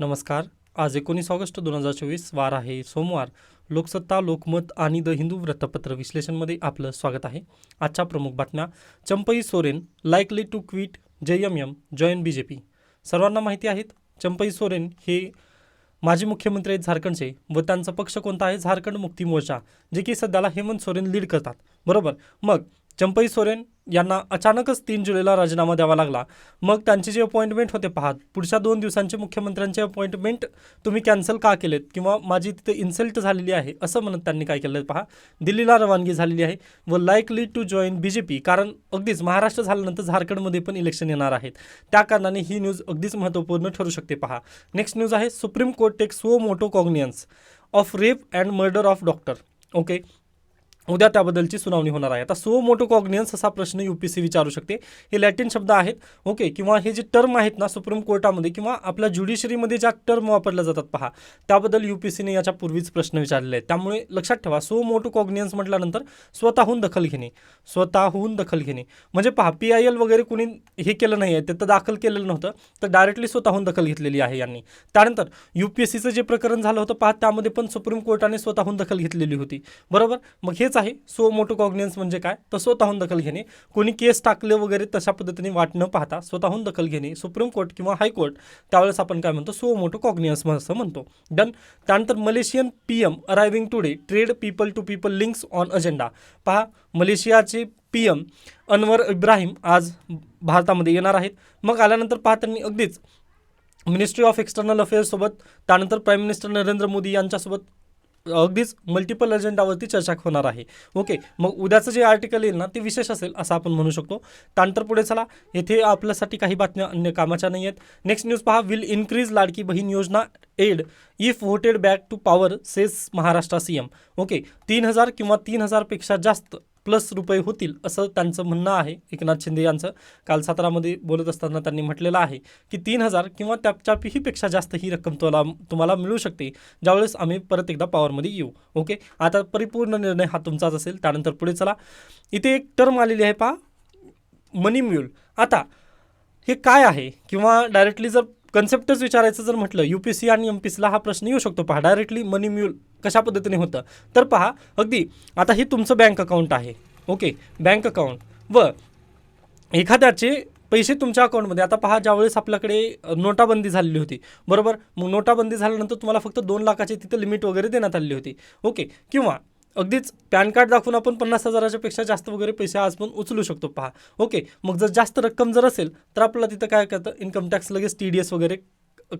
नमस्कार. आज एकोणीस ऑगस्ट दोन हजार चोवीस वार आहे. सोमवार लोकसत्ता लोकमत आणि द हिंदू वृत्तपत्र विश्लेषणमध्ये आपलं स्वागत आहे. आजच्या प्रमुख बातम्या. Champai Soren likely to quit J M M join B J P सर्वांना माहिती आहेत चंपई सोरेन हे माजी मुख्यमंत्री आहेत झारखंडचे व त्यांचा पक्ष कोणता आहे? झारखंड मुक्ती मोर्चा जे की सध्याला हेमंत सोरेन लीड करतात. बरोबर? मग चंपई सोरेन यांना अचानकच तीन जुलैला राजीनामा द्यावा लागला. मग त्यांचे जे अपॉइंटमेंट होते पाहत पुढच्या दोन दिवसांचे मुख्यमंत्र्यांचे अपॉइंटमेंट तुम्ही कॅन्सल का केलेत किंवा माझी तिथे इन्सल्ट झालेली आहे असं म्हणत त्यांनी काय केलं पहा. दिल्लीला रवानगी झालेली आहे व likely to join B J P कारण अगदीच महाराष्ट्र झाल्यानंतर झारखंडमध्ये पण इलेक्शन येणार आहेत. त्या कारणाने ही न्यूज अगदीच महत्त्वपूर्ण ठरू शकते पहा. नेक्स्ट न्यूज आहे supreme court take suo motu cognizance of rape and murder of doctor okay उद्या त्याबद्दलची सुनावणी होणार आहे. आता सो मोटो कॉग्नियन्स असा प्रश्न यू पी सी विचारू शकते. हे लॅटिन शब्द आहेत. ओके किंवा हे जे टर्म आहेत ना सुप्रीम कोर्टामध्ये किंवा आपल्या ज्युडिशरीमध्ये ज्या टर्म वापरल्या जातात पहा. त्याबद्दल यू पी सीने याच्या पूर्वीच प्रश्न विचारलेले आहेत. त्यामुळे लक्षात ठेवा सो मोटो कॉग्नियन्स म्हटल्यानंतर स्वतःहून दखल घेणे. स्वतःहून दखल घेणे. म्हणजे पहा पी आय एल वगैरे कुणी हे केलं नाही आहे ते तर दाखल केलेलं नव्हतं तर डायरेक्टली स्वतःहून दखल घेतलेली आहे यांनी. त्यानंतर यू पी एस सीचं जे प्रकरण झालं होतं पहा त्यामध्ये पण सुप्रीम कोर्टाने स्वतःहून दखल घेतलेली होती. बरोबर? मग हेच आहे. सो मोटो कॉग्नियन्स म्हणजे काय? तर स्वतःहून दखल घेणे. कोणी केस टाकले वगैरे तशा पद्धतीने वाट न पाहता स्वतःहून दखल घेणे. सुप्रीम कोर्ट किंवा हायकोर्ट त्यावेळेस आपण काय म्हणतो? सो मोटो कॉग्नियन्स असं म्हणतो. डन त्यानंतर Malaysian P M arriving today trade people to people links on agenda पहा मलेशियाचे पी एम अनवर इब्राहिम आज भारतामध्ये येणार आहेत. मग आल्यानंतर पहा त्यांनी अगदीच मिनिस्ट्री ऑफ एक्सटर्नल अफेअर्ससोबत त्यानंतर प्राईम मिनिस्टर नरेंद्र मोदी यांच्यासोबत अगदीच मल्टिपल अजेंडावरती चर्चा होणार आहे. ओके मग उद्याचं जे आर्टिकल येईल ना ते विशेष असेल असं आपण म्हणू शकतो. त्यानंतर पुढे चला. येथे आपल्यासाठी काही बातम्या अन्य कामाच्या नाही आहेत नेक्स्ट न्यूज पहा. Will increase Ladki Bahin Yojana aid if voted back to power says Maharashtra C M okay तीन हजार किंवा तीन हजारपेक्षा जास्त प्लस रुपये होतील असं त्यांचं म्हणणं आहे. एकनाथ शिंदे यांचं काल सातारामध्ये बोलत असताना त्यांनी म्हटलेलं आहे की तीन हजार किंवा त्याच्याही पेक्षा जास्त ही रक्कम तुम्हाला तुम्हाला मिळू शकते. ज्यावेळेस आम्ही परत एकदा पॉवरमध्ये येऊ. ओके? आता परिपूर्ण निर्णय हा तुमचाच असेल. त्यानंतर पुढे चला. इथे एक टर्म आलेली आहे पहा. मनी म्युल. आता हे काय आहे? किंवा डायरेक्टली जर कन्सेप्टच विचारायचं जर म्हटलं यू पी सी आणि एम पी सीला हा प्रश्न येऊ शकतो पहा. डायरेक्टली मनी म्यूल कशा पद्धतीने होतं? तर पहा अगदी आता हे तुमचं बँक अकाउंट आहे. ओके बँक अकाउंट व एखाद्याचे पैसे तुमच्या अकाउंटमध्ये आता पहा ज्यावेळेस आपल्याकडे नोटाबंदी झालेली होती. बरोबर? मग नोटाबंदी झाल्यानंतर तुम्हाला फक्त दोन लाखाची तिथं लिमिट वगैरे देण्यात आलेली होती. ओके किंवा अगदीच पॅन कार्ड दाखवून आपण पन्नास हजाराच्या पेक्षा जास्त वगैरे पैसे आज पण उचलू शकतो. पहा. ओके. मग जर जास्त रक्कम जर असेल तर आपल्याला तिथं काय करतं इन्कम टॅक्स लगेच टी डी एस वगैरे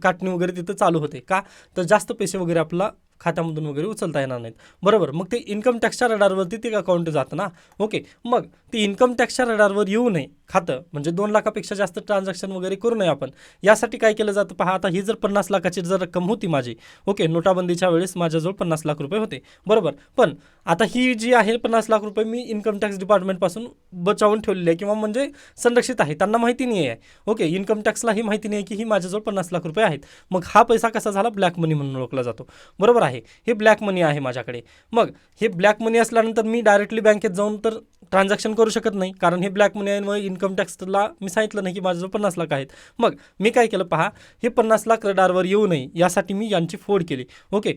काटणी वगैरे तिथं चालू होते. का? तर जास्त पैसे वगैरे आपला खात्यामधून वगैरे उचलता येणार नाहीत. बरोबर. मग ते इन्कम टॅक्सच्या रडारवरती ते अकाउंट जातं ना? ओके मग ते इन्कम टॅक्सच्या रडारवर येऊ नये. खातं. म्हणजे दोन लाखापेक्षा जास्त ट्रान्झॅक्शन वगैरे करू नये आपण. यासाठी काय केलं जातं पहा. आता ही जर पन्नास लाखाची जर रक्कम होती माझी. ओके नोटाबंदीच्या वेळेस माझ्याजवळ पन्नास लाख रुपये होते. बरोबर. पण आता ही जी आहे पन्नास लाख रुपये मी इन्कम टॅक्स डिपार्टमेंटपासून बचावून ठेवलेली आहे किंवा म्हणजे संरक्षित आहे. त्यांना माहिती नाही आहे. ओके इन्कम टॅक्सला ही माहिती नाही आहे की ही माझ्याजवळ पन्नास लाख रुपये आहेत. मग हा पैसा कसा झाला? ब्लॅक मनी म्हणून ओळखला जातो. बरोबर आहे? आहे. हे ब्लॅक मनी आहे माझ्याकडे. मग हे ब्लॅक मनी असल्यानंतर मी डायरेक्टली बँकेत जाऊन तर ट्रान्झॅक्शन करू शकत नाही. कारण हे ब्लॅक मनी आहे इन्कम टॅक्सला मी सांगितलं नाही की माझ्याजवळ पन्नास लाख आहेत. मग मी काय केलं पहा? हे पन्नास लाख रडारवर येऊ नये. यासाठी मी यांची फोड केली. ओके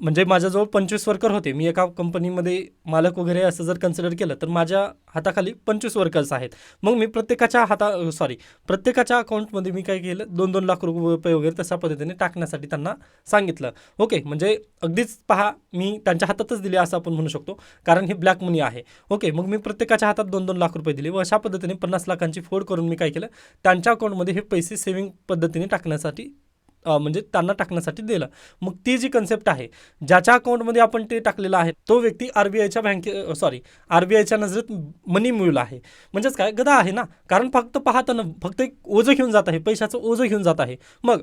म्हणजे माझ्याजवळ पंचवीस वर्कर होते. मी एका कंपनीमध्ये मालक वगैरे असं जर कन्सिडर केलं तर माझ्या हाताखाली पंचवीस वर्कर्स आहेत. मग मी प्रत्येकाच्या हाता सॉरी प्रत्येकाच्या अकाउंटमध्ये मी काय केलं दोन दोन लाख रुपये वगैरे तशा पद्धतीने टाकण्यासाठी त्यांना सांगितलं. ओके म्हणजे अगदीच पहा मी त्यांच्या हातातच दिले असं आपण म्हणू शकतो कारण हे ब्लॅक मनी आहे. ओके मग मी प्रत्येकाच्या हातात दोन दोन लाख रुपये दिले व अशा पद्धतीने पन्नास लाखांची फोड करून मी काय केलं त्यांच्या अकाउंटमध्ये हे पैसे सेव्हिंग पद्धतीने टाकण्यासाठी म्हणजे त्यांना टाकण्यासाठी दिलं. मग ती जी कन्सेप्ट आहे ज्याच्या अकाउंटमध्ये आपण ते टाकलेलं आहे तो व्यक्ती आर बी आयच्या बँके सॉरी आर बी आयच्या नजरेत मनी मिळला आहे. म्हणजेच काय? गदा आहे ना? कारण फक्त पाहताना फक्त एक ओझं घेऊन जात आहे पैशाचं ओझं घेऊन जात आहे. मग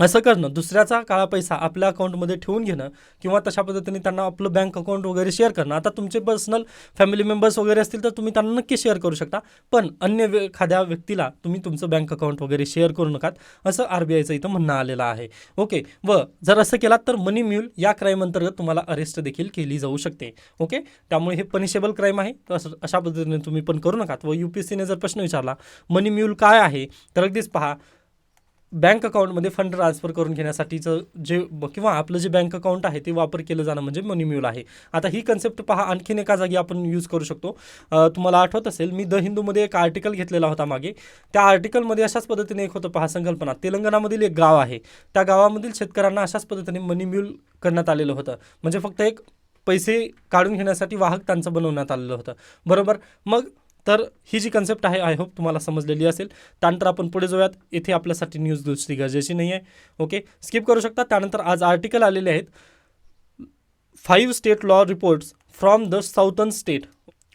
असं करणं दुसऱ्याचा काळा पैसा आपल्या अकाउंटमध्ये ठेवून घेणं किंवा तशा पद्धतीने त्यांना आपलं बँक अकाउंट वगैरे शेअर करणं. आता तुमचे पर्सनल फॅमिली मेंबर्स वगैरे असतील तर तुम्ही त्यांना नक्की शेअर करू शकता. पण अन्य एखाद्या व्यक्तीला तुम्ही तुमचं बँक अकाउंट वगैरे शेअर करू नकात असं आर बी आयचं इथं म्हणणं आलेलं आहे. ओके? व जर असं केलात तर मनी म्यूल या क्राईम अंतर्गत तुम्हाला अरेस्ट देखील केली जाऊ शकते. ओके? त्यामुळे हे पनिशेबल क्राईम आहे. तर अशा पद्धतीने तुम्ही पण करू नकात. व यू पी सीने जर प्रश्न विचारला मनी म्यूल काय आहे? तर अगदीच पहा बँक अकाउंटमध्ये फंड ट्रान्सफर करून घेण्यासाठीचं जे किंवा आपलं जे बँक अकाउंट आहे ते वापर केलं जाणं म्हणजे मनीम्यूल आहे. आता ही कन्सेप्ट पहा आणखीन एका जागी आपण यूज करू शकतो. तुम्हाला आठवत असेल मी द हिंदूमध्ये एक आर्टिकल घेतलेला होता मागे. त्या आर्टिकलमध्ये अशाच पद्धतीने एक होतं पहा संकल्पना. तेलंगणामधील एक गाव आहे. त्या गावामधील शेतकऱ्यांना अशाच पद्धतीने मनीम्यूल करण्यात आलेलं होतं. म्हणजे फक्त एक पैसे काढून घेण्यासाठी वाहक त्यांचं बनवण्यात आलेलं होतं. बरोबर? मग तर ही जी कन्सेप्ट आहे आय होप तुम्हाला समजलेली असेल. त्यानंतर आपण पुढे जाऊयात. इथे आपल्यासाठी न्यूज दुसरी गरजेची नाही आहे. ओके स्किप करू शकता. त्यानंतर आज आर्टिकल आलेले आहेत. Five state law reports from the southern state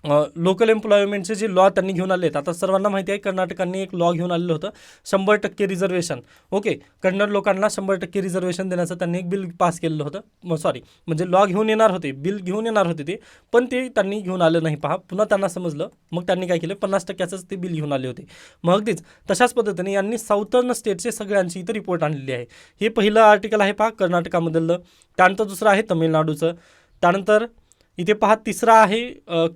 local एम्प्लॉयमेंटचे जे लॉ त्यांनी घेऊन आले आहेत आता सर्वांना माहिती आहे कर्नाटकांनी एक लॉ घेऊन आलेलं होतं शंभर टक्के रिझर्वेशन ओके कन्नड लोकांना शंभर टक्के रिझर्वेशन देण्याचं त्यांनी एक बिल पास केलेलं होतं. सॉरी म्हणजे लॉ घेऊन येणार होते बिल घेऊन येणार होते ते पण ते त्यांनी घेऊन आलं नाही. पहा पुन्हा त्यांना समजलं. मग त्यांनी काय केलं? पन्नास टक्क्याचंच ते बिल घेऊन आले होते. मग अगदीच तशाच पद्धतीने यांनी साऊथर्न स्टेटचे सगळ्यांची इथं रिपोर्ट आणलेली आहे. हे पहिलं आर्टिकल आहे पहा कर्नाटकामधलं. त्यानंतर दुसरं आहे तमिळनाडूचं. त्यानंतर इथे पहा तिसरा आहे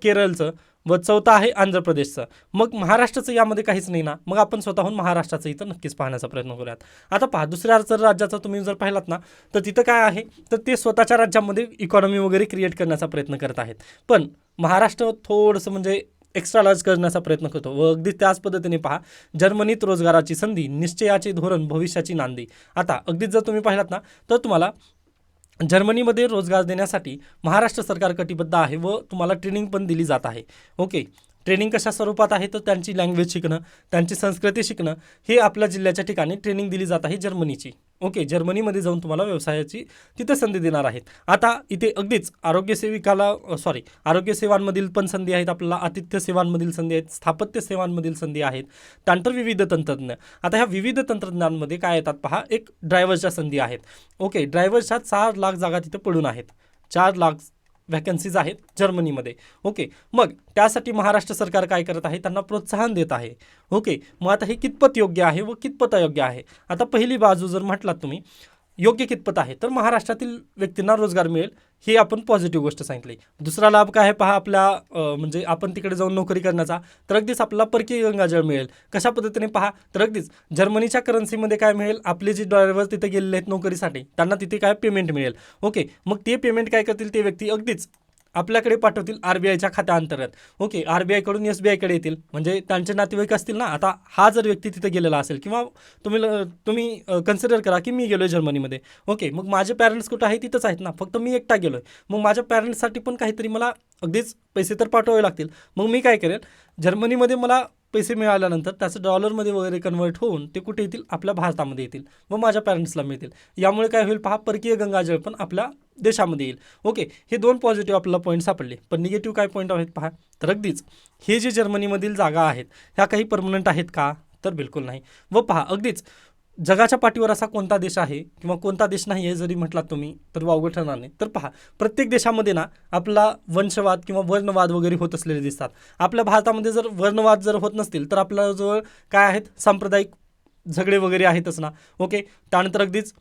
केरळचं व चौथा आहे आंध्र प्रदेशचं मग महाराष्ट्राचं यामध्ये काहीच नाही ना? मग आपण स्वतःहून महाराष्ट्राचं इथं नक्कीच पाहण्याचा प्रयत्न करूयात. आता पहा दुसऱ्या जर राज्याचा तुम्ही जर पाहिलात ना तर तिथं काय आहे? तर ते स्वतःच्या राज्यामध्ये इकॉनॉमी वगैरे क्रिएट करण्याचा प्रयत्न करत आहेत. पण महाराष्ट्र थोडंसं म्हणजे एक्स्ट्रा लार्ज करण्याचा प्रयत्न करतो व अगदी त्याच पद्धतीने पहा जर्मनीत रोजगाराची संधी निश्चयाचे धोरण भविष्याची नांदी. आता अगदीच जर तुम्ही पाहिलात ना तर तुम्हाला जर्मनीमध्ये रोजगार देण्यासाठी महाराष्ट्र सरकार कटिबद्ध आहे व तुम्हाला ट्रेनिंग पण दिली जात आहे. ओके ट्रेनिंग कशा स्वरूपात आहे? तर त्यांची लँग्वेज शिकणं त्यांची संस्कृती शिकणं हे आपल्या जिल्ह्याच्या ठिकाणी ट्रेनिंग दिली जात आहे जर्मनीची. ओके जर्मनीमध्ये जाऊन तुम्हाला व्यवसायाची तिथे संधी देणार आहेत. आता इथे अगदीच आरोग्यसेविकाला सॉरी आरोग्य सेवांमधील पण संधी आहेत आपल्याला आतिथ्य सेवांमधील संधी आहेत स्थापत्य सेवांमधील संधी आहेत त्यानंतर विविध तंत्रज्ञ. आता ह्या विविध तंत्रज्ञांमध्ये काय येतात पहा एक ड्रायव्हरच्या संधी आहेत. ओके ड्रायव्हरच्या चार लाख जागा तिथे पडून आहेत. चार लाख व्हॅकन्सीज आहेत जर्मनीमध्ये. ओके मग त्यासाठी महाराष्ट्र सरकार काय करत आहे? त्यांना प्रोत्साहन देत आहे. ओके मग आता हे कितपत योग्य आहे व कितपत अयोग्य आहे? आता पहिली बाजू जर म्हटलात तुम्ही योग्य कितपत आहे? तर महाराष्ट्रातील व्यक्तींना रोजगार मिळेल ही आपण पॉझिटिव्ह गोष्ट सांगितली. दुसरा लाभ काय आहे पहा आपल्या म्हणजे आपण तिकडे जाऊन नोकरी करण्याचा. तर अगदीच आपला परकीय गंगाजळ मिळेल. कशा पद्धतीने पहा? तर अगदीच जर्मनीच्या करन्सीमध्ये काय मिळेल? आपले जे ड्रायव्हर तिथे गेलेले आहेत नोकरीसाठी त्यांना तिथे काय पेमेंट मिळेल? ओके मग ते पेमेंट काय करतील? ते व्यक्ती अगदीच आपल्याकडे पाठवतील आर बी आयच्या खात्याअंतर्गत ओके आर बी आयकडून एस बी आयकडे येतील. म्हणजे त्यांचे नातेवाईक असतील ना? आता हा जर व्यक्ती तिथे गेलेला असेल किंवा तुम्ही तुम्ही कन्सिडर करा की मी गेलो आहे जर्मनीमध्ये. ओके मग माझे पॅरेंट्स कुठं आहे? तिथंच आहेत ना. फक्त मी एकटा गेलो आहे मग माझ्या पॅरेंट्ससाठी पण काहीतरी मला अगदीच पैसे तर पाठवावे लागतील. मग मी काय करेन? जर्मनीमध्ये मला पैसे मिळाल्यानंतर त्याचं डॉलरमध्ये वगैरे कन्वर्ट होऊन ते कुठे येतील? आपल्या भारतामध्ये येतील. व माझ्या पॅरेंट्सला मिळतील. यामुळे काय होईल? पहा परकीय गंगाजळ पण आपल्या देशामध्ये येईल. ओके हे दोन पॉझिटिव्ह आपल्याला पॉईंट सापडले. पण निगेटिव्ह काय पॉईंट आहेत पहा? तर अगदीच हे जे जर्मनीमधील जागा आहेत ह्या काही परमनंट आहेत का? तर बिलकुल नाही. व पहा अगदीच जगाच्या पाठीवर असा कोणता देश आहे किंवा कोणता देश नाही आहे जरी म्हटलात तुम्ही तर वावगं ठरणार नाही. तर पहा प्रत्येक देशामध्ये ना आपला वंशवाद किंवा वर्णवाद वगैरे होत असलेले दिसतात. आपल्या भारतामध्ये जर वर्णवाद जर होत नसतील तर आपल्याजवळ काय आहेत? सांप्रदायिक झगडे वगैरे आहेतच ना. ओके? त्यानंतर अगदीच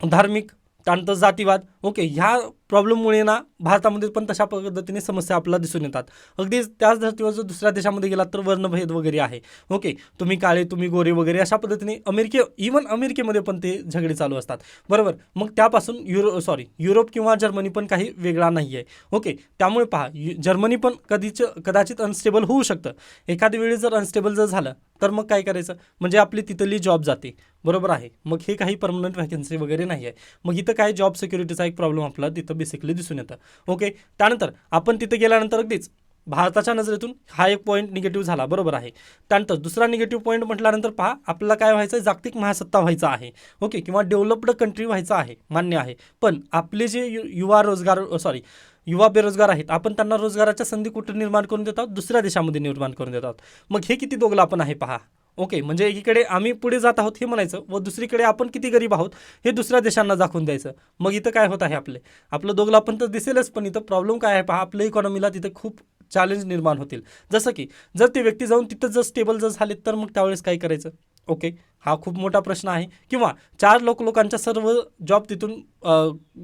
धार्मिक त्यानंतर जातीवाद. ओके? ह्या प्रॉब्लेममुळे ना भारतामध्ये पण तशा पद्धतीने समस्या आपल्याला दिसून येतात. अगदी त्याच धर्तीवर जर दुसऱ्या देशामध्ये गेलात तर वर्णभेद वगैरे आहे. ओके तुम्ही काळे तुम्ही गोरे वगैरे अशा पद्धतीने अमेरिके इवन अमेरिकेमध्ये पण ते झगडे चालू असतात. बरोबर? मग त्यापासून युरो सॉरी युरोप किंवा जर्मनी पण काही वेगळा नाही आहे ओके त्यामुळे पहा यु- जर्मनी पण कधीच कदाचित अनस्टेबल होऊ शकतं. एखाद्या वेळी जर अनस्टेबल जर झालं तर मग काय करायचं? म्हणजे आपली तिथली जॉब जाते. बरोबर आहे. मग हे काही परमनंट व्हॅकन्सी वगैरे नाही आहे मग इथं काय जॉब सिक्युरिटीचा एक प्रॉब्लेम आपला तिथं बेसिकली दिसून येतं. ओके त्यानंतर आपण तिथे गेल्यानंतर अगदीच भारताच्या नजरेतून हा एक पॉईंट निगेटिव्ह झाला. बरोबर आहे. त्यानंतर दुसरा निगेटिव्ह पॉईंट म्हटल्यानंतर पहा आपल्याला काय व्हायचं आहे? जागतिक महासत्ता व्हायचा आहे. ओके किंवा डेव्हलप्ड कंट्री व्हायचं आहे. मान्य आहे. पण आपले जे यु युवा रोजगार सॉरी युवा बेरोजगार आहेत आपण त्यांना रोजगाराच्या संधी कुठे निर्माण करून देतात दुसऱ्या देशामध्ये निर्माण करून देतात मग हे किती दोघलापण आहे पहा? ओके म्हणजे एकीकडे आम्ही पुढे जात आहोत हे म्हणायचं व दुसरीकडे आपण किती गरीब आहोत हे दुसऱ्या देशांना दाखवून द्यायचं. मग इथं काय होत आहे आपले? आपलं दोघलापण तर दिसेलच पण इथं प्रॉब्लेम काय आहे पहा आपल्या इकॉनॉमीला तिथं खूप चॅलेंज निर्माण होतील. जसं की जर ते व्यक्ती जाऊन तिथं जर स्टेबल जर झाले तर मग त्यावेळेस काय करायचं? ओके हा खूप मोठा प्रश्न आहे. किंवा चार लोक लोकांच्या सर्व जॉब तिथून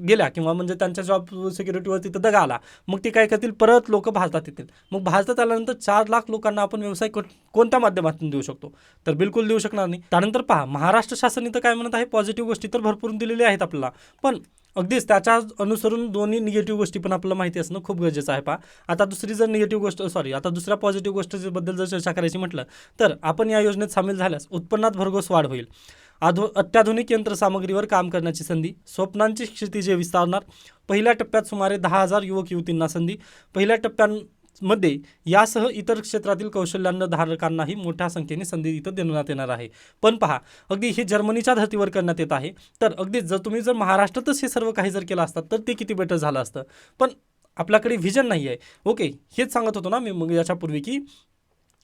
गेल्या किंवा म्हणजे त्यांच्या जॉब सिक्युरिटीवर तिथं दगा आला मग ते काय करतील? परत लोक भारतात येतील मग भारतात आल्यानंतर चार लाख लोकांना आपण व्यवसाय को- कोणत्या माध्यमातून देऊ शकतो? तर बिलकुल देऊ शकणार नाही. त्यानंतर पहा महाराष्ट्र शासन इथं काय म्हणत आहे? पॉझिटिव्ह गोष्टी तर भरपूर दिलेल्या आहेत आपल्याला. पण अगदीच त्याच्या अनुसरून दोन्ही निगेटिव्ह गोष्टी पण आपल्याला माहिती असणं खूप गरजेचं आहे पहा. आता दुसरी जर निगेटिव्ह गोष्ट सॉरी आता दुसऱ्या पॉझिटिव्ह गोष्टीबद्दल जर चर्चा करायची म्हटलं तर आपण या योजनेत सामील झाल्यास उत्पन्नात भरघोस वाढ होईल. आधु अत्याधुनिक यंत्रसामग्रीवर काम करण्याची संधी स्वप्नांची क्षितिजे विस्तारणार पहिल्या टप्प्यात सुमारे दहा हजार युवक युवतींना संधी पहिल्या मध्ये यासह इतर क्षेत्रातील कौशल्यांना धारकांनाही मोठ्या संख्येने संधी इथं देण्यात येणार आहे. पण पहा अगदी हे जर्मनीच्या धर्तीवर करण्यात येत आहे. तर अगदी जर तुम्ही जर महाराष्ट्रातच हे सर्व काही जर केलं असतात तर ते किती बेटर झालं असतं. पण आपल्याकडे व्हिजन नाही आहे ओके हेच सांगत होतो ना मी मग याच्यापूर्वी की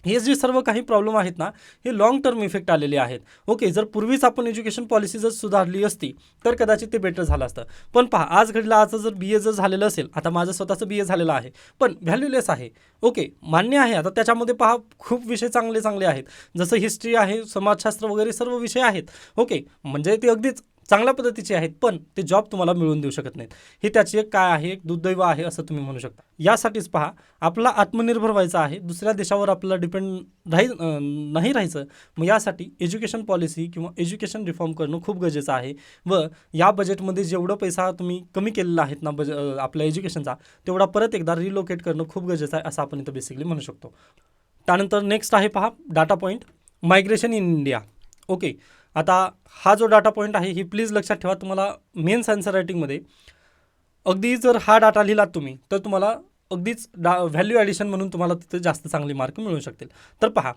हे जे सर्व काही प्रॉब्लेम आहेत ना हे लॉंग टर्म इफेक्ट आलेले आहेत. ओके जर पूर्वीच आपण एज्युकेशन पॉलिसी जर सुधारली असती तर कदाचित ते बेटर झालं असतं. पण पहा आज घडीला आज जर बी ए जर झालेलं असेल आता माझं स्वतःचं बी ए झालेलं आहे पण व्हॅल्यूलेस आहे. ओके मान्य आहे. आता त्याच्यामध्ये पहा खूप विषय चांगले चांगले आहेत. जसं हिस्ट्री आहे समाजशास्त्र वगैरे सर्व विषय आहेत. ओके म्हणजे ते अगदीच चांगल्या पद्धतीचे आहेत पण ते जॉब तुम्हाला मिळवून देऊ शकत नाहीत. हे त्याची एक काय आहे एक दुर्दैव आहे असं तुम्ही म्हणू शकता. यासाठीच पहा आपला आत्मनिर्भर व्हायचा आहे दुसऱ्या देशावर आपल्याला डिपेंड राही नाही राहायचं मग यासाठी एज्युकेशन पॉलिसी किंवा एज्युकेशन रिफॉर्म करणं खूप गरजेचं आहे. व या बजेटमध्ये जेवढं पैसा तुम्ही कमी केलेला आहेत ना बज आपल्या एज्युकेशनचा तेवढा परत एकदा रिलोकेट करणं खूप गरजेचं आहे असं आपण इथं बेसिकली म्हणू शकतो. त्यानंतर नेक्स्ट आहे पहा data point migration in India okay आता हा जो डाटा पॉईंट आहे ही प्लीज लक्षात ठेवा. तुम्हाला मेन सायन्स रायटिंगमध्ये अगदी जर हा डाटा लिहिलात तुम्ही तर तुम्हाला अगदीच डा व्हॅल्यू ॲडिशन म्हणून तुम्हाला तिथे जास्त चांगले मार्क मिळू शकतील. तर पहा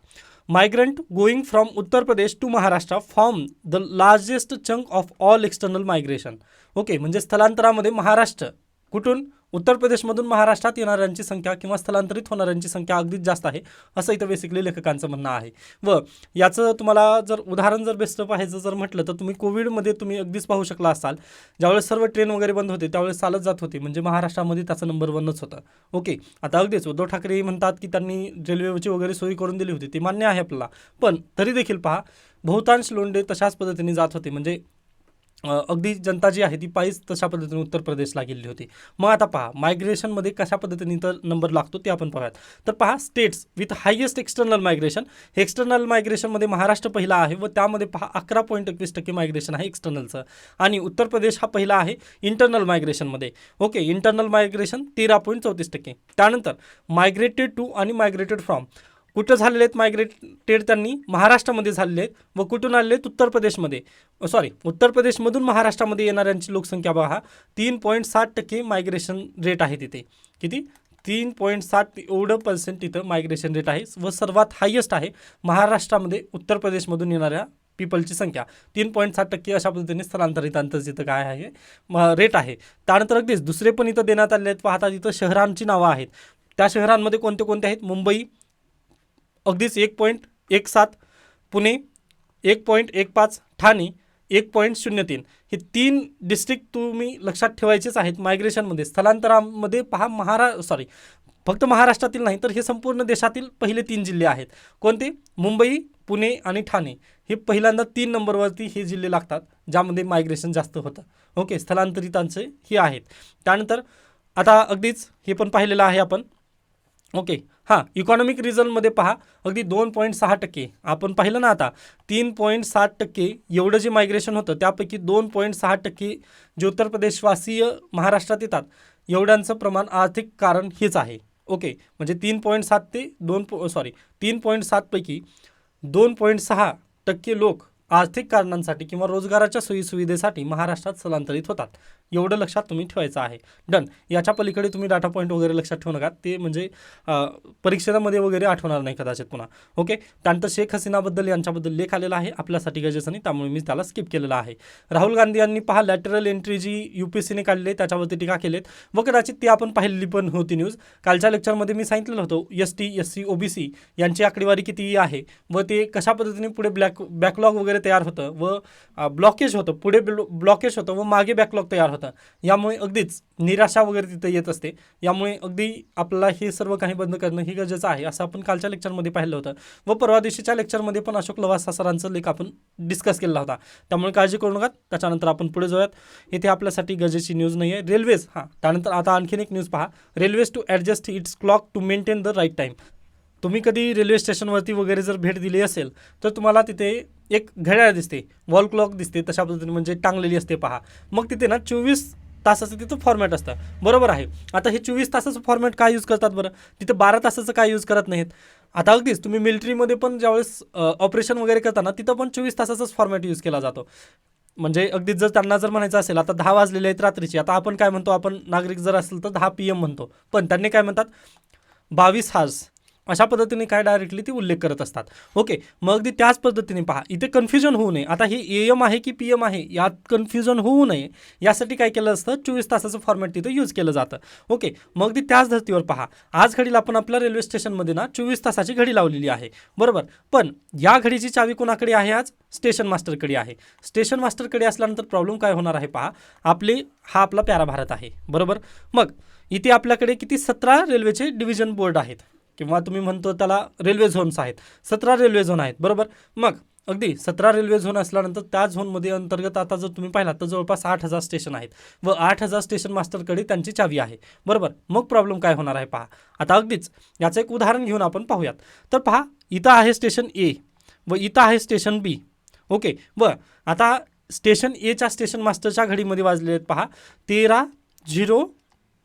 migrant going from Uttar Pradesh to Maharashtra form the largest chunk of all external migration okay म्हणजे स्थलांतरामध्ये महाराष्ट्र कुठून? उत्तर प्रदेशमधून महाराष्ट्रात येणाऱ्यांची संख्या किंवा स्थलांतरित होणाऱ्यांची संख्या अगदीच जास्त आहे असं इथं बेसिकली लेखकांचं म्हणणं आहे. व याचं तुम्हाला जर उदाहरण जर बेस्ट पाहायचं जर म्हटलं तर तुम्ही कोविडमध्ये तुम्ही अगदीच पाहू शकला असाल. ज्यावेळेस सर्व ट्रेन वगैरे बंद होते त्यावेळेस चालत जात होते म्हणजे महाराष्ट्रामध्ये त्याचा नंबर वनच होता. ओके आता अगदीच उद्धव ठाकरे म्हणतात की त्यांनी रेल्वेची वगैरे सोयी करून दिली होती ती मान्य आहे आपल्याला. पण तरी देखील पहा बहुतांश लोंढे तशाच पद्धतीने जात होते म्हणजे अगदी जनता जी आहे ती पायीच तशा पद्धतीने उत्तर प्रदेशला गेलेली होती. मग आता पहा मायग्रेशनमध्ये कशा पद्धतीने तर नंबर लागतो ते आपण पाहूयात. तर पहा states with highest external migration external मायग्रेशनमध्ये Maharashtra पहिला आहे व त्यामध्ये पहा अकरा पॉईंट एकवीस टक्के मायग्रेशन आहे एक्सटर्नलचं आणि उत्तर प्रदेश हा पहिला आहे इंटरनल मायग्रेशनमध्ये ओके इंटरनल मायग्रेशन तेरा पॉईंट चौतीस टक्के. त्यानंतर मायग्रेटेड टू आणि मायग्रेटेड फ्रॉम कुठं झालेले आहेत मायग्रेटेड त्यांनी? महाराष्ट्रामध्ये झालेले आहेत. व कुठून आलेले आहेत? उत्तर प्रदेशमध्ये. सॉरी उत्तर प्रदेशमधून महाराष्ट्रामध्ये येणाऱ्यांची लोकसंख्या बघा. तीन पॉईंट सात टक्के मायग्रेशन रेट आहे तिथे. किती? तीन पॉईंट सात एवढं पर्सेंट तिथं मायग्रेशन रेट आहे. व सर्वात हायेस्ट आहे महाराष्ट्रामध्ये उत्तर प्रदेशमधून येणाऱ्या पीपलची संख्या. तीन पॉईंट सात टक्के अशा पद्धतीने स्थलांतरितांचं जिथं काय आहे म- रेट आहे. त्यानंतर अगदीच दुसरे पण इथं देण्यात आले आहेत. पाहता तिथं शहरांची नावं आहेत. त्या शहरांमध्ये कोणते कोणते आहेत? मुंबई अगदीच एक पॉईंट एक सात पुणे एक पॉईंट एक पाच ठाणे एक पॉईंट शून्य तीन. हे तीन डिस्ट्रिक्ट तुम्ही लक्षात ठेवायचेच आहेत मायग्रेशनमध्ये स्थलांतरामध्ये पहा महारा सॉरी फक्त महाराष्ट्रातील नाही तर हे संपूर्ण देशातील पहिले तीन जिल्हे आहेत. कोणते? मुंबई पुणे आणि ठाणे. हे पहिल्यांदा तीन नंबरवरती हे जिल्हे लागतात ज्यामध्ये मायग्रेशन जास्त होतं. ओके स्थलांतरितांचे हे आहेत. त्यानंतर आता अगदीच हे पण पाहिलेलं आहे आपण. ओके. हां इकॉनॉमिक रिझनमध्ये पहा. अगदी दोन पॉईंट सहा टक्के. आपण पाहिलं ना आता तीन पॉईंट सात टक्के एवढं जे मायग्रेशन होतं त्यापैकी दोन पॉईंट सहा टक्के जे उत्तर प्रदेशवासीय महाराष्ट्रात येतात एवढ्यांचं प्रमाण आर्थिक कारण हेच आहे. ओके. म्हणजे तीन पॉईंट सात ते दोन पॉ सॉरी तीन पॉईंट सातपैकी दोन पॉईंट सहा टक्के लोक आर्थिक कारणांसाठी किंवा रोजगाराच्या सोयीसुविधेसाठी महाराष्ट्रात स्थलांतरित होतात. एवढं लक्षात तुम्ही ठेवायचं आहे. डन याच्या पलीकडे तुम्ही डाटा पॉईंट वगैरे लक्षात ठेवू नका. ते म्हणजे परीक्षेमध्ये वगैरे आठवणार नाही कदाचित पुन्हा. ओके त्यानंतर शेख हसीनाबद्दल यांच्याबद्दल लेख आलेला आहे. आपल्यासाठी गरजेचं नाही त्यामुळे मी त्याला स्किप केलेला आहे. राहुल गांधी यांनी पहा लॅटरल एंट्री जी यू पी एस सीने काढली त्याच्यावरती टीका केलेत. व कदाचित ती आपण पाहिलेली पण होती न्यूज कालच्या लेक्चरमध्ये मी सांगितलेलं होतं S T S C O B C यांची आकडेवारी किती आहे व ते कशा पद्धतीने पुढे ब्लॅक बॅकलॉग वगैरे वगैरे तयार होतं व ब्लॉकेज होतं. पुढे ब्लॉकेज होतं व मागे बॅकलॉग तयार होतं. यामुळे अगदीच निराशा वगैरे तिथं येत असते. यामुळे अगदी आपल्याला हे सर्व काही बंद करणं हे गरजेचं आहे असं आपण कालच्या लेक्चरमध्ये पाहिलं होतं. व परवा दिवशीच्या लेक्चरमध्ये पण अशोक लवासा सरांचं लेख आपण डिस्कस केला होता. त्यामुळे काळजी करू नका. त्याच्यानंतर आपण पुढे जाऊयात. इथे आपल्यासाठी गरजेची न्यूज नाही आहे रेल्वेज हां. त्यानंतर आता आणखीन एक न्यूज पहा. Railways to adjust its clock to maintain the right time तुम्ही कधी रेल्वे स्टेशनवरती वगैरे जर भेट दिली असेल तर तुम्हाला तिथे एक घड्याळ दिसते वॉल क्लॉक दिसते तशा पद्धतीने म्हणजे टांगलेली असते पहा. मग तिथे ना चोवीस तासाचं तिथं फॉर्मॅट असतं. बरोबर आहे. आता हे चोवीस तासाचं फॉर्मॅट काय यूज करतात बरं? तिथे बारा तासाचं काय यूज करत नाहीत. आता अगदीच तुम्ही मिलिटरीमध्ये पण ज्यावेळेस ऑपरेशन वगैरे करताना तिथं पण चोवीस तासाचाच फॉर्मॅट यूज केला जातो. म्हणजे अगदीच जर त्यांना जर म्हणायचं असेल आता दहा वाजलेले आहेत रात्रीची आता आपण काय म्हणतो आपण नागरिक जर असेल तर दहा पी एम म्हणतो. पण त्यांनी काय म्हणतात? बावीस हार्स अशा पद्धतीने काय डायरेक्टली ती उल्लेख करत असतात. ओके मग अगदी त्याच पद्धतीने पहा इथे कन्फ्युजन होऊ नये. आता हे ए एम आहे की पी एम आहे यात कन्फ्युजन होऊ नये. यासाठी काय केलं असतं चोवीस तासाचं फॉर्मॅट तिथं यूज केलं जातं. ओके मग ती त्याच धर्तीवर पहा. आज घडीला आपण आपल्या रेल्वे स्टेशनमध्ये ना चोवीस तासाची घडी लावलेली आहे. बरोबर? पण या घडीची चावी कोणाकडे आहे आज? स्टेशन मास्टरकडे आहे. स्टेशन मास्टरकडे असल्यानंतर प्रॉब्लेम काय होणार आहे पहा. आपले हा आपला प्यारा भारत आहे. बरोबर? मग इथे आपल्याकडे किती सतरा रेल्वेचे डिव्हिजन बोर्ड आहेत? किंवा तुम्ही म्हणतो त्याला रेल्वे झोन्स आहेत. सतरा रेल्वे झोन आहेत बरोबर? मग अगदी सतरा रेल्वे झोन असल्यानंतर त्या झोनमध्ये अंतर्गत आता जर तुम्ही पाहिलात तर जवळपास आठ हजार स्टेशन आहेत व आठ हजार स्टेशन मास्टरकडे त्यांची चावी आहे. बरोबर? मग प्रॉब्लेम काय होणार आहे पहा. आता अगदीच याचं एक उदाहरण घेऊन आपण पाहूयात. तर पहा इथं आहे स्टेशन ए व इथं आहे स्टेशन बी. ओके? व आता स्टेशन एच्या स्टेशन मास्टरच्या घडीमध्ये वाजलेले आहेत पहा. तेरा झिरो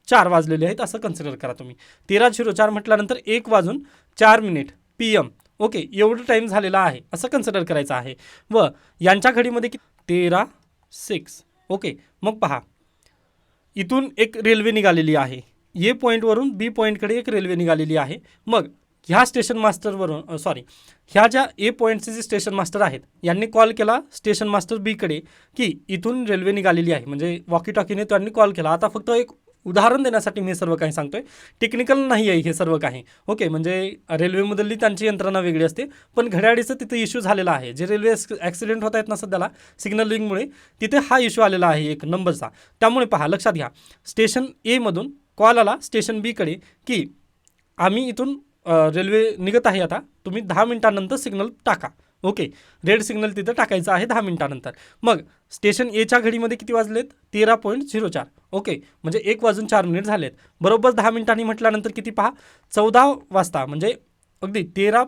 चार वाजलेले आहेत असं कन्सिडर करा तुम्ही. तेरा झिरो चार म्हटल्यानंतर एक वाजून चार मिनिट पी एम ओके एवढं टाईम झालेला आहे असं कन्सिडर करायचं आहे. व यांच्या घडीमध्ये की तेरा सिक्स ओके मग पहा. इथून एक रेल्वे निघालेली आहे. ए पॉईंटवरून बी पॉईंटकडे एक रेल्वे निघालेली आहे. मग ह्या स्टेशन मास्टरवरून सॉरी ह्या ज्या ए पॉईंटचे जे स्टेशन मास्टर आहेत यांनी कॉल केला स्टेशन मास्टर बीकडे की इथून रेल्वे निघालेली आहे. म्हणजे वॉकी टॉकीने त्यांनी कॉल केला. आता फक्त एक उदाहरण देण्यासाठी मी सर्व काही सांगतोय. टेक्निकल नाही आहे हे सर्व काही. ओके म्हणजे रेल्वेमधली त्यांची यंत्रणा वेगळी असते पण घड्याळीचं तिथे इश्यू झालेला आहे. जे रेल्वे ॲक्सिडेंट होत आहेत ना सध्याला सिग्नलिंगमुळे तिथे हा इश्यू आलेला आहे एक नंबरचा त्यामुळे पहा लक्षात घ्या. स्टेशन एमधून कॉल आला स्टेशन बीकडे की आम्ही इथून रेल्वे निघत आहे आता तुम्ही दहा मिनिटांनंतर सिग्नल टाका. ओके. रेड सिग्नल तिथं टाकायचं आहे दहा मिनिटानंतर. मग स्टेशन एच्या घडीमध्ये किती वाजलेत? तेरा पॉईंट झिरो चार. ओके. म्हणजे एक वाजून चार मिनिट झालेत. बरोबर दहा मिनिटांनी म्हटल्यानंतर किती पहा? चौदा वाजता. म्हणजे अगदी तेरा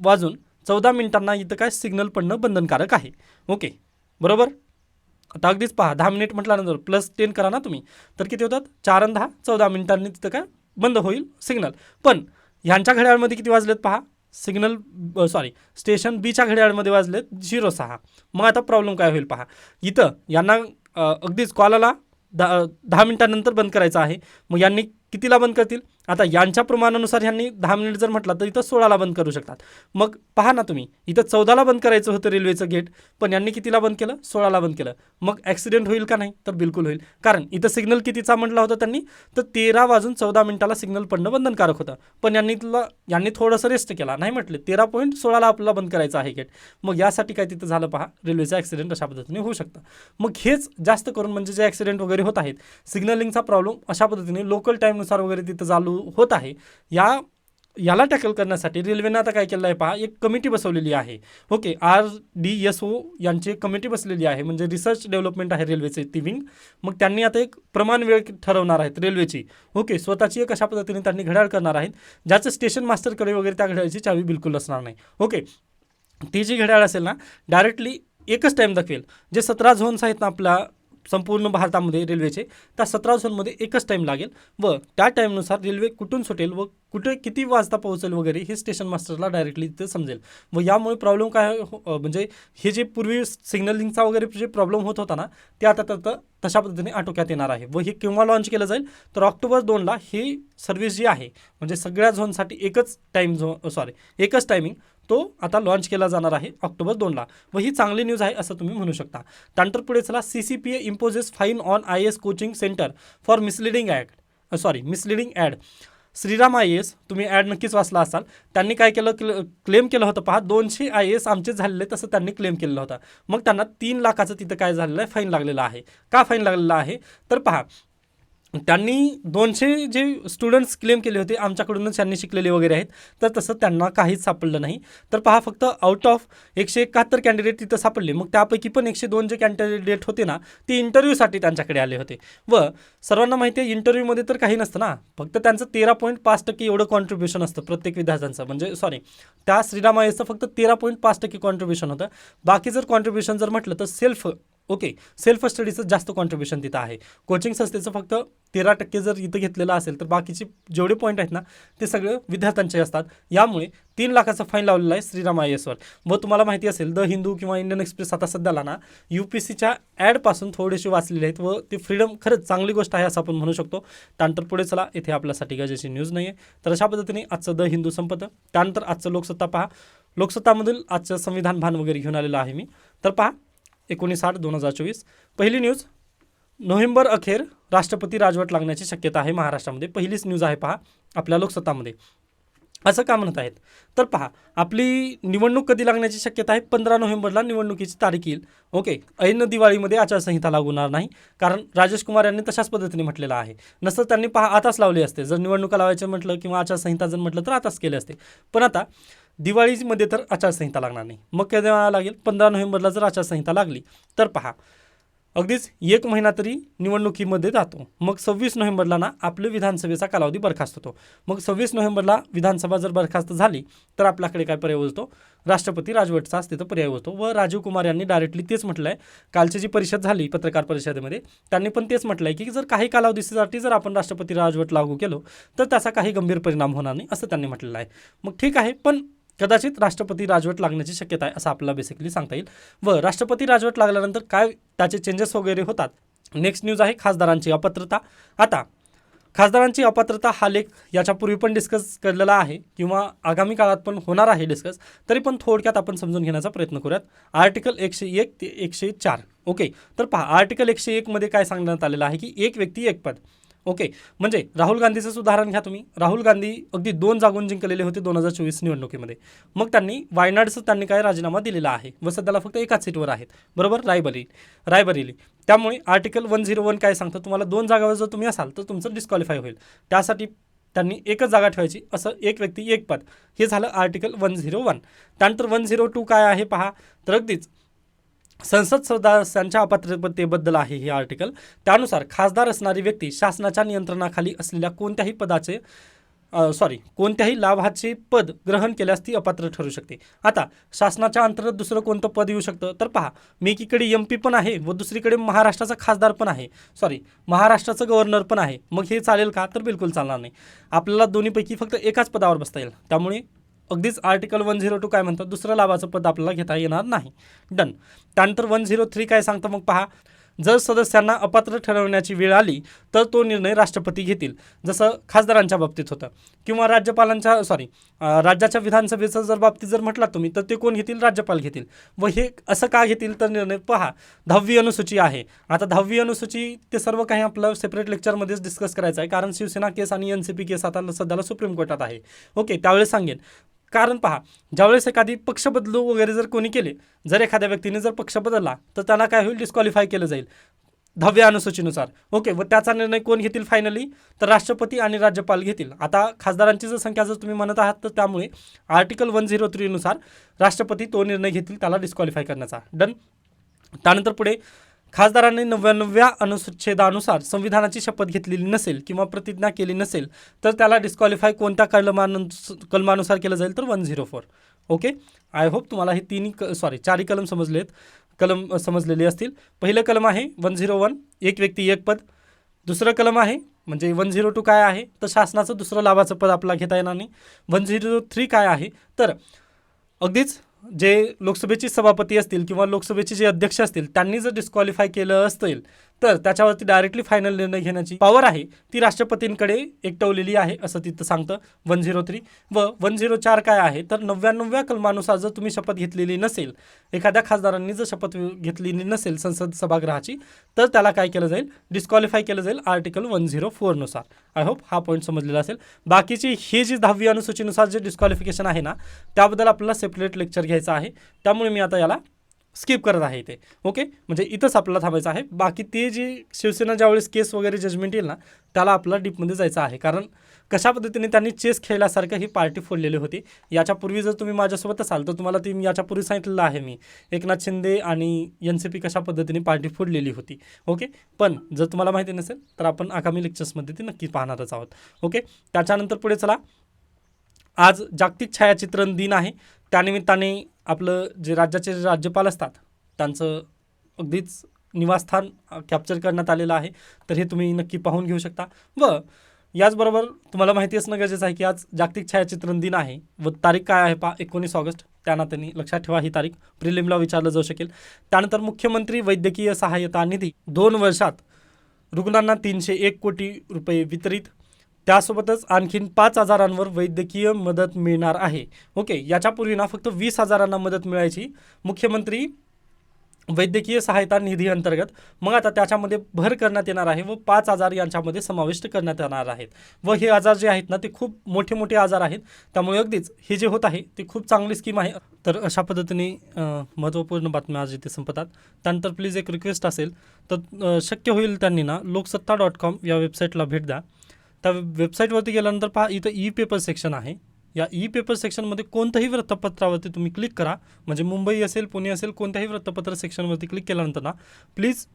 वाजून चौदा मिनिटांना इथं काय सिग्नल पडणं बंधनकारक आहे. ओके. बरोबर? आता अगदीच पहा. दहा मिनिट म्हटल्यानंतर प्लस टेन करा ना तुम्ही. तर किती होतात? चार आणि दहा. चौदा मिनिटांनी तिथं काय बंद होईल सिग्नल पण ह्यांच्या घड्याळमध्ये किती वाजलेत पहा? सिग्नल सॉरी स्टेशन बीच्या घड्याळमध्ये वाजले झिरो सहा. मग आता प्रॉब्लेम काय होईल पहा. इथं यांना अगदीच कॉलाला दहा दहा मिनटानंतर बंद करायचं आहे. मग यांनी कितीला बंद करतील? आता यांच्या प्रमाणानुसार ह्यांनी दहा मिनिट जर म्हटलं तर इथं सोळाला बंद करू शकतात. मग पहा ना तुम्ही इथं चौदाला बंद करायचं होतं रेल्वेचं गेट पण यांनी कितीला बंद केलं? सोळाला बंद केलं. मग ॲक्सिडेंट होईल का नाही? तर बिलकुल होईल. कारण इथं सिग्नल कितीचा म्हटला होता त्यांनी? तर तेरा वाजून चौदा मिनिटाला सिग्नल पडणं बंधनकारक होतं. पण यांनी तुला यांनी थोडंसं रेस्ट केला. नाही म्हटलं तेरा पॉईंट सोळाला आपल्याला बंद करायचं आहे गेट. मग यासाठी काय तिथं झालं पहा? रेल्वेचं ॲक्सिडेंट अशा पद्धतीने होऊ शकतं. मग हेच जास्त करून म्हणजे जे ॲक्सिडेंट वगैरे होत आहेत सिग्नलिंगचा प्रॉब्लेम अशा पद्धतीने लोकल टाईमनुसार वगैरे तिथं चालू होत आहे. या याला टॅकल करण्यासाठी रेल्वेनं आता काय केलं आहे पहा एक कमिटी बसवलेली आहे. Okay R D S O यांची एक कमिटी बसलेली आहे. म्हणजे रिसर्च डेव्हलपमेंट आहे रेल्वेचे ती विंग मग त्यांनी आता एक प्रमाण वेळ ठरवणार आहेत रेल्वेची. ओके स्वतःची एक अशा पद्धतीने त्यांनी घड्याळ करणार आहेत. ज्याचं स्टेशन मास्टरकडे वगैरे त्या घड्याळची चावी बिलकुल असणार नाही. ओके ती जी घड्याळ असेल ना डायरेक्टली एकच टाईम दाखवेल. जे सतरा झोन्स आहेत ना आपल्या संपूर्ण भारतामध्ये रेल्वेचे त्या सतरा झोनमध्ये एकच टाईम लागेल. व त्या टाईमनुसार रेल्वे कुठून सुटेल व कुठे किती वाजता पोहोचेल वगैरे हे स्टेशन मास्टरला डायरेक्टली तिथे समजेल. व यामुळे प्रॉब्लेम काय हो, म्हणजे हे जे पूर्वी सिग्नलिंगचा वगैरे जे प्रॉब्लेम होत होता ना ते आता तर तशा पद्धतीने आटोक्यात येणार आहे. व हे केव्हा लॉन्च केलं जाईल? तर ऑक्टोबर दोनला ही सर्व्हिस जी आहे म्हणजे सगळ्या झोनसाठी एकच टाईम झो सॉरी एकच टायमिंग तो आता लॉन्च केला जाणार आहे ऑक्टोबर दोनला. व ही चांगली न्यूज आहे असं तुम्ही म्हणू शकता. त्यानंतर पुढे चला C C P A imposes fine on I S coaching centre for misleading ad sorry misleading ad Shriram I S तुम्ही ॲड नक्कीच वाचला असाल. त्यांनी काय केलं क्ल क्लेम केलं होतं पहा दोनशे आय एस आमचे झालेले तसं त्यांनी क्लेम केलेलं होतं. मग त्यांना तीन लाखाचं तिथं काय झालेलं आहे? फाईन लागलेलं आहे. का फाईन लागलेला आहे? तर पहा त्यांनी दोनशे जे स्टुडंट्स क्लेम केले होते आमच्याकडूनच त्यांनी शिकलेले वगैरे आहेत. तर तसं त्यांना काहीच सापडलं नाही. तर पहा फक्त आउट ऑफ एकशे एकाहत्तर कॅन्डिडेट तिथं सापडले. मग त्यापैकी पण एकशे दोन जे कॅन्डिडेट होते ना ते इंटरव्ह्यूसाठी त्यांच्याकडे आले होते. व सर्वांना माहिती आहे इंटरव्ह्यूमध्ये तर काही नसतं ना. फक्त त्यांचं तेरा पॉईंट पाच टक्के एवढं कॉन्ट्रीब्युशन असतं प्रत्येक विद्यार्थ्यांचं. म्हणजे सॉरी त्या श्रीरामायचं फक्त तेरा पॉईंट पाच टक्के कॉन्ट्रीब्युशन होतं. बाकी जर कॉन्ट्रीब्युशन जर म्हटलं तर सेल्फ ओके सेल्फ स्टडीचं जास्त कॉन्ट्रीब्युशन तिथं आहे. कोचिंग संस्थेचं फक्त तेरा टक्के जर इथं घेतलेलं असेल तर बाकीचे जेवढे पॉईंट आहेत ना ते सगळे विद्यार्थ्यांचे असतात. यामुळे तीन लाखाचा फाईन लावलेला आहे श्रीराम आय एसवर व तुम्हाला माहिती असेल द हिंदू किंवा इंडियन एक्सप्रेस आता सध्याला ना यू पी सीच्या ॲडपासून थोडेसे वाचलेले आहेत व ते फ्रीडम खरंच चांगली गोष्ट आहे असं आपण म्हणू शकतो. त्यानंतर पुढे चला इथे आपल्यासाठी गरजेची न्यूज नाही आहे तर अशा पद्धतीने आजचं द हिंदू संपतं. त्यानंतर आजचं लोकसत्ता पहा. लोकसत्तामधील आजचं संविधान भान वगैरे घेऊन आलेलं आहे मी. तर पहा एकोणीस आठ दोन हजार चोवीस. पहिली न्यूज नोव्हेंबर अखेर राष्ट्रपती राजवट लागण्याची शक्यता आहे महाराष्ट्रामध्ये. पहिलीच न्यूज आहे पहा आपल्या लोकसत्तामध्ये. असं का म्हणत आहेत? तर पहा आपली निवडणूक कधी लागण्याची शक्यता आहे? पंधरा नोव्हेंबरला निवडणुकीची तारीख येईल. ओके ऐन दिवाळीमध्ये आचारसंहिता लागू होणार नाही कारण राजेश कुमार यांनी तशाच पद्धतीने म्हटलेलं आहे. नसतं त्यांनी पहा आताच लावले असते. जर निवडणुका लावायचं म्हटलं किंवा आचारसंहिता जर म्हटलं तर आताच केले असते. पण आता दिवाळीमध्ये तर आचारसंहिता लागणार नाही. मग केव्हा लागेल? पंधरा नोव्हेंबरला जर आचारसंहिता लागली तर पहा. अगदीच एक महिना तरी निवडणुकीमध्ये जातो मग सव्वीस नोव्हेंबरला ना आपलं विधानसभेचा कालावधी बरखास्त होतो. मग सव्वीस नोव्हेंबरला विधानसभा जर बरखास्त झाली तर आपल्याकडे काय पर्याय होतो राष्ट्रपती राजवटचाच तिथं पर्याय होतो व राजीव कुमार यांनी डायरेक्टली तेच म्हटलं आहे कालची जी परिषद झाली पत्रकार परिषदेमध्ये त्यांनी पण तेच म्हटलं आहे की जर काही कालावधीसाठी जर आपण राष्ट्रपती राजवट लागू केलो तर त्याचा काही गंभीर परिणाम होणार नाही असं त्यांनी म्हटलेलं आहे. मग ठीक आहे पण कदाचित राष्ट्रपती राजवट लागण्याची शक्यता आहे असं आपल्याला बेसिकली सांगता येईल. व राष्ट्रपती राजवट लागल्यानंतर काय त्याचे चेंजेस वगैरे होतात? नेक्स्ट न्यूज आहे खासदारांची अपात्रता. आता खासदारांची अपात्रता हा लेख याच्यापूर्वी पण डिस्कस केलेला आहे किंवा आगामी काळात पण होणार आहे डिस्कस तरी पण थोडक्यात आपण समजून घेण्याचा प्रयत्न करूयात. आर्टिकल एकशे एक ते एकशे चार. ओके तर पहा आर्टिकल एकशे एकमध्ये काय सांगण्यात आलेलं आहे की एक व्यक्ती एक पद. ओके. म्हणजे राहुल गांधीचंच उदाहरण घ्या तुम्ही. राहुल गांधी अगदी दोन जागून जिंकलेले होते दोन हजार चोवीस निवडणुकीमध्ये. मग त्यांनी वायनाडचं त्यांनी काय राजीनामा दिलेला आहे. व सध्याला फक्त एकाच सीटवर आहेत. बरोबर? रायबरेली. रायबरेली. त्यामुळे आर्टिकल वन झिरो वन काय सांगतं? तुम्हाला दोन जागावर जर तुम्ही असाल तर तुमचं डिस्क्वालिफाय होईल. त्यासाठी त्यांनी एकच जागा ठेवायची. असं एक व्यक्ती एक पद. हे झालं आर्टिकल वन झिरो वन त्यानंतर वन झिरो टू काय आहे पहा. तर अगदीच संसद सदस्यांच्या अपात्रतेबद्दल आहे हे आर्टिकल त्यानुसार खासदार असणारी व्यक्ती शासनाच्या नियंत्रणाखाली असलेल्या कोणत्याही पदाचे सॉरी कोणत्याही लाभाचे पद ग्रहण केल्यास ती अपात्र ठरू शकते. आता शासनाच्या अंतर्गत दुसरं कोणतं पद येऊ शकतं? तर पहा मी एकीकडे एम पी पण आहे व दुसरीकडे महाराष्ट्राचा खासदार पण आहे. सॉरी महाराष्ट्राचं गव्हर्नर पण आहे. मग हे चालेल का? तर बिलकुल चालणार नाही. आपल्याला दोन्हीपैकी फक्त एकाच पदावर बसता येईल. त्यामुळे अगदीच आर्टिकल वन झिरो टू काय म्हणतात? दुसरं लाभाचं पद आपल्याला घेता येणार नाही. डन त्यानंतर वन झिरो थ्री काय सांगतं मग पहा? जर सदस्यांना अपात्र ठरवण्याची वेळ आली तर तो निर्णय राष्ट्रपती घेतील. जसं खासदारांच्या बाबतीत होतं. किंवा राज्यपालांच्या सॉरी राज्याच्या विधानसभेचं जर बाबतीत जर म्हटलात तुम्ही तर ते कोण घेतील? राज्यपाल घेतील. व हे असं का घेतील? तर निर्णय पहा. दहावी अनुसूची आहे. आता दहावी अनुसूची ते सर्व काही आपलं सेपरेट लेक्चरमध्येच डिस्कस करायचं आहे. कारण शिवसेना केस आणि एन सी पी केस आता सध्याला सुप्रीम कोर्टात आहे. ओके त्यावेळेस सांगेन. कारण पहा ज्यावेळेस एखादी पक्ष बदलू वगैरे जर कोणी केले जर एखाद्या व्यक्तीने जर पक्ष बदलला तर त्यांना काय होईल? डिस्क्वालिफाय केलं जाईल. दहाव्या अनुसूचीनुसार. ओके व त्याचा निर्णय कोण घेतील फायनली तर राष्ट्रपती आणि राज्यपाल घेतील. आता खासदारांची जर संख्या जर तुम्ही म्हणत आहात तर त्यामुळे आर्टिकल वन झिरो थ्रीनुसार राष्ट्रपती तो निर्णय घेतील त्याला डिस्क्वालिफाय करण्याचा. डन त्यानंतर पुढे खासदारांनी नव्याण्णव्या अनुच्छेदानुसार संविधानाची शपथ घेतलेली नसेल किंवा प्रतिज्ञा केली नसेल तर त्याला डिस्क्वालिफाय कोणत्या कलमानु कलमानुसार केलं जाईल तर one zero four okay I hope तुम्हाला हे तिन्ही क सॉरी चारही कलम समजलेत. कलम समजलेले असतील. पहिलं कलम आहे वन झिरो वन एक व्यक्ती एक पद. दुसरं कलम आहे म्हणजे वन झिरो टू काय आहे? तर शासनाचं दुसरं लाभाचं पद आपल्याला घेता येणार नाही. वन झिरो थ्री काय आहे? तर अगदीच जे लोकसभेचे सभापती असतील किंवा लोकसभेचे जे अध्यक्ष असतील त्यांनी जर डिस्क्वालिफाय केलं असतील तर त्याच्यावरती डायरेक्टली फायनल निर्णय घेण्याची पॉवर आहे. ती राष्ट्रपतींकडे एकटवलेली आहे असं तिथं सांगतं वन झिरो थ्री व वन झिरो चार काय आहे? तर नव्याण्णव्या कलमानुसार जर तुम्ही शपथ घेतलेली नसेल एखाद्या खासदारांनी जर शपथ घेतलेली नसेल संसद सभागृहाची तर त्याला काय केलं जाईल? डिस्क्वालिफाय केलं जाईल आर्टिकल वन झिरो फोरनुसार आय होप हा पॉईंट समजलेला असेल. बाकीची हे जी दहावी अनुसूचीनुसार जे डिस्क्वालिफिकेशन आहे ना त्याबद्दल आपल्याला सेपरेट लेक्चर घ्यायचं आहे. त्यामुळे मी आता याला स्किप करत आहे इथे ओके म्हणजे इथंच आपल्याला थांबायचं आहे. बाकी ते जे शिवसेना ज्यावेळेस केस वगैरे जजमेंट येईल ना त्याला आपल्याला डीपमध्ये जायचं आहे. कारण कशा पद्धतीने त्यांनी चेस खेळल्यासारखं ही पार्टी फोडलेली होती. याच्यापूर्वी जर तुम्ही माझ्यासोबत असाल तर तुम्हाला ती मी याच्यापूर्वी सांगितलेलं आहे मी. एकनाथ शिंदे आणि एन सी पी कशा पद्धतीने पार्टी फोडलेली होती. ओके पण जर तुम्हाला माहिती नसेल तर आपण आगामी लेक्चर्समध्ये ती नक्की पाहणारच आहोत. ओके त्याच्यानंतर पुढे चला. आज जागतिक छायाचित्रण दिन आहे. त्यानिमित्ताने आपलं जे राज्याचे जे राज्यपाल असतात त्यांचं अगदीच निवासस्थान कॅप्चर करण्यात आलेलं आहे. तर हे तुम्ही नक्की पाहून घेऊ शकता. व याचबरोबर तुम्हाला माहिती असणं गरजेचं आहे की आज जागतिक छायाचित्रण दिन आहे व तारीख काय आहे पा एकोणीस ऑगस्ट. त्यांना त्यांनी लक्षात ठेवा ही तारीख. प्रिलिमला विचारलं जाऊ शकेल. त्यानंतर मुख्यमंत्री वैद्यकीय सहाय्यता निधी. दोन वर्षात रुग्णांना तीनशे एक कोटी रुपये वितरित. त्यासोबतच आणखीन पाच हजारांवर वैद्यकीय मदत मिळणार आहे. ओके याच्यापूर्वी ना फक्त वीस हजारांना मदत मिळायची. मुख्यमंत्री वैद्यकीय सहायता निधी अंतर्गत मग आता त्याच्यामध्ये भर करण्यात येणार आहे व पाच आजार यांच्यामध्ये समाविष्ट करण्यात येणार आहेत. व हे आजार जे आहेत ना ते खूप मोठे मोठे आजार आहेत. त्यामुळे अगदीच हे जे होत आहे ते खूप चांगली स्कीम आहे. तर अशा पद्धतीने महत्त्वपूर्ण बातम्या आज इथे संपतात. त्यानंतर प्लीज एक रिक्वेस्ट असेल तर शक्य होईल त्यांनी ना लोकसत्ता डॉट कॉम या वेबसाईटला भेट द्या. त्या वेबसाईटवरती गेल्यानंतर पहा इथं ई पेपर सेक्शन आहे. या ई पेपर सेक्शनमध्ये कोणत्याही वृत्तपत्रावरती तुम्ही क्लिक करा. म्हणजे मुंबई असेल पुणे असेल कोणत्याही वृत्तपत्र सेक्शनवरती क्लिक केल्यानंतर ना प्लीज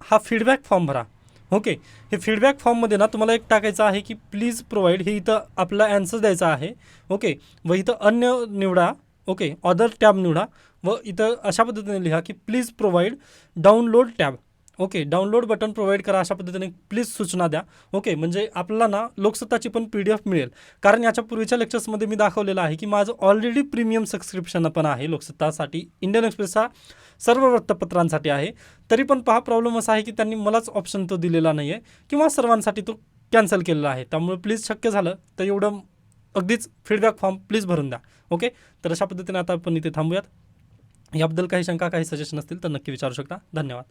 हा फीडबॅक फॉर्म भरा. ओके हे फीडबॅक फॉर्ममध्ये ना तुम्हाला एक टाकायचं आहे की प्लीज प्रोव्हाइड हे इथं आपला ॲन्सर द्यायचा आहे. ओके व इथं अन्य निवडा. ओके ऑदर टॅब निवडा. व इथं अशा पद्धतीने लिहा की please provide download tab okay download button provide करा अशा पद्धतीने. प्लीज सूचना द्या. ओके म्हणजे आपल्याला ना लोकसत्ताची पण पी डी एफ मिळेल. कारण याच्या पूर्वीच्या लेक्चर्समध्ये मी दाखवलेलं आहे की माझं ऑलरेडी प्रीमियम सबस्क्रिप्शन पण आहे लोकसत्तासाठी. इंडियन एक्सप्रेसचा सर्व वृत्तपत्रांसाठी आहे. तरी पण पहा प्रॉब्लेम असा आहे की त्यांनी मलाच ऑप्शन तो दिलेला नाही आहे किंवा सर्वांसाठी तो कॅन्सल केलेला आहे. त्यामुळे प्लीज शक्य झालं तर एवढं अगदीच फीडबॅक फॉर्म प्लीज भरून द्या. ओके तर अशा पद्धतीने आता आपण इथे थांबूयात. याबद्दल काही शंका काही सजेशन असतील तर नक्की विचारू शकता. धन्यवाद.